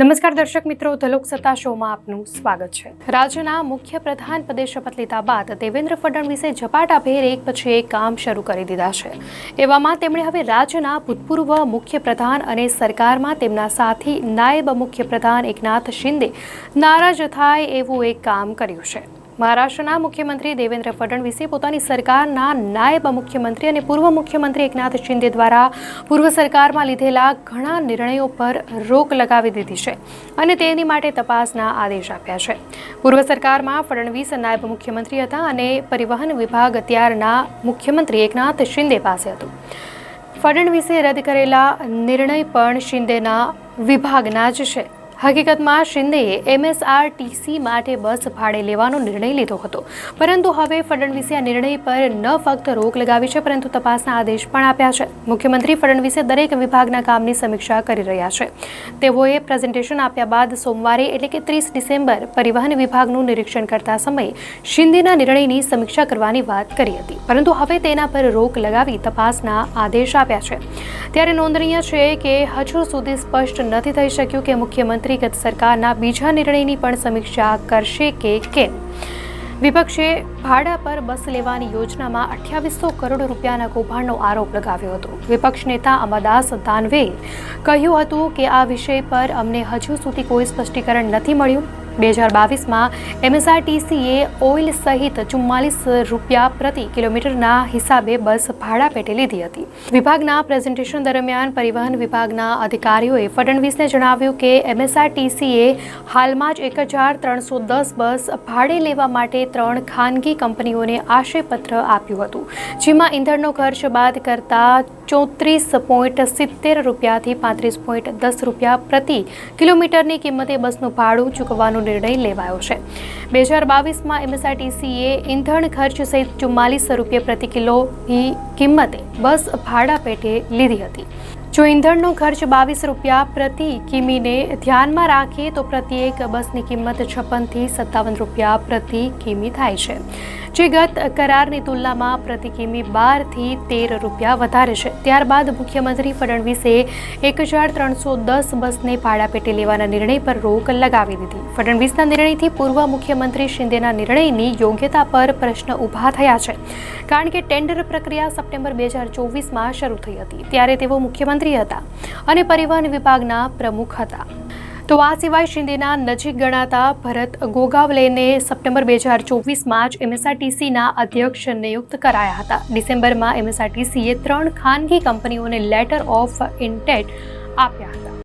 નમસ્કાર દર્શક મિત્રો, ધલોક સત્તા શોમાં આપનું સ્વાગત છે. રાજ્યના મુખ્ય પ્રધાન પદે શપથ લીધા બાદ દેવેન્દ્ર ફડણવીસે ઝપાટાભેર એક પછી એક કામ શરૂ કરી દીધા છે. એવામાં તેમણે હવે રાજ્યના ભૂતપૂર્વ મુખ્ય પ્રધાન અને સરકારમાં તેમના સાથી નાયબ મુખ્ય પ્રધાન એકનાથ શિંદે નારાજ થાય એવું એક કામ કર્યું છે. મહારાષ્ટ્રના મુખ્યમંત્રી દેવેન્દ્ર ફડણવીસે પોતાની સરકારના નાયબ મુખ્યમંત્રી અને પૂર્વ મુખ્યમંત્રી એકનાથ શિંદે દ્વારા પૂર્વ સરકારમાં લીધેલા ઘણા નિર્ણયો પર રોક લગાવી દીધી છે અને તેની માટે તપાસના આદેશ આપ્યા છે. પૂર્વ સરકારમાં ફડણવીસ નાયબ મુખ્યમંત્રી હતા અને પરિવહન વિભાગ અત્યારના મુખ્યમંત્રી એકનાથ શિંદે પાસે હતું. ફડણવીસે રદ કરેલા નિર્ણય પણ શિંદેના વિભાગના જ છે. હકીકતમાં શિંદેએ એમએસઆરટીસી માટે બસ ભાડે લેવાનો નિર્ણય લીધો હતો. પરંતુ હવે ફડણવીસે આ નિર્ણય પર ન ફક્ત રોક લગાવી છે, પરંતુ તપાસના આદેશ પણ આપ્યા છે. મુખ્યમંત્રી ફડણવીસે દરેક વિભાગના કામની સમીક્ષા કરી રહ્યા છે. તેઓએ પ્રેઝન્ટેશન આપ્યા બાદ સોમવારે એટલે કે ત્રીસ ડિસેમ્બર પરિવહન વિભાગનું નિરીક્ષણ કરતા સમયે શિંદેના નિર્ણયની સમીક્ષા કરવાની વાત કરી હતી. પરંતુ હવે તેના પર રોક લગાવી તપાસના આદેશ આપ્યા છે. ત્યારે નોંધનીય છે કે હજુ સુધી સ્પષ્ટ નથી થઈ શક્યું કે મુખ્યમંત્રી ગત સરકારના બીજા નિર્ણયની પણ સમીક્ષા કરશે કે કેમ? વિપક્ષે ભાડા પર બસ લેવાની યોજનામાં અઠ્યાવીસો કરોડ રૂપિયાના કૌભાંડનો આરોપ લગાવ્યો હતો. વિપક્ષ નેતા અમરદાસ દાનવેએ કહ્યું હતું કે આ વિષય પર અમને હજુ સુધી કોઈ સ્પષ્ટીકરણ નથી મળ્યું. બે હજાર બાવીસમાં એમએસઆરટીસીએ ઓઇલ સહિત ચુમ્માલીસ રૂપિયા પ્રતિ કિલોમીટરના હિસાબે બસ ભાડા પેટે લીધી હતી. વિભાગના પ્રેઝન્ટેશન દરમિયાન પરિવહન વિભાગના અધિકારીઓએ ફડણવીસને જણાવ્યું કે એમએસઆરટીસીએ હાલમાં જ એક હજાર ત્રણસો દસ બસ ભાડે લેવા માટે ત્રણ ખાનગી કંપનીઓને આશયપત્ર આપ્યું હતું. જેમાં ઈંધણનો ખર્ચ બાદ કરતા ચોત્રીસ પોઈન્ટ સિત્તેર રૂપિયાથી પાંત્રીસ પોઈન્ટ દસ રૂપિયા પ્રતિ કિલોમીટરની કિંમતે બસનું ભાડું ચૂકવવાનો નિર્ણય લેવાયો છે. બે હજાર બાવીસમાં એમએસઆરટીસીએ ઈંધણ ખર્ચ સહિત ચુમ્માલીસ રૂપિયા પ્રતિ કિલોની કિંમતે બસ ભાડા પેટે લીધી હતી. જો ઈંધણનો ખર્ચ બાવીસ રૂપિયા પ્રતિ કિમીને ધ્યાનમાં રાખીએ તો પ્રત્યેક બસની કિંમત છપ્પનથી સત્તાવન રૂપિયા પ્રતિ કિમી થાય છે. જે ગત કરારની તુલનામાં પ્રતિ કિમી બારથી તેર રૂપિયા વધારે છે. ત્યારબાદ મુખ્યમંત્રી ફડણવીસે એક હજાર ત્રણસો દસ બસને ભાડા પેટે લેવાના નિર્ણય પર રોક લગાવી દીધી. ફડણવીસના નિર્ણયથી પૂર્વ મુખ્યમંત્રી શિંદેના નિર્ણયની યોગ્યતા પર પ્રશ્ન ઊભા થયા છે. કારણ કે ટેન્ડર પ્રક્રિયા સપ્ટેમ્બર બે હજાર ચોવીસમાં શરૂ થઈ હતી. ત્યારે તેઓ મુખ્યમંત્રી હતા અને પરિવહન વિભાગના પ્રમુખ હતા. તો આ સિવાય શિંદેના નજીક ગણાતા ભરત ગોગાવલેને સપ્ટેમ્બર બે હજાર ચોવીસમાં જ એમએસઆરટીસીના અધ્યક્ષ નિયુક્ત કરાયા હતા. ડિસેમ્બરમાં એમએસઆરટીસીએ ત્રણ ખાનગી કંપનીઓને લેટર ઓફ ઇન્ટેટ આપ્યા હતા.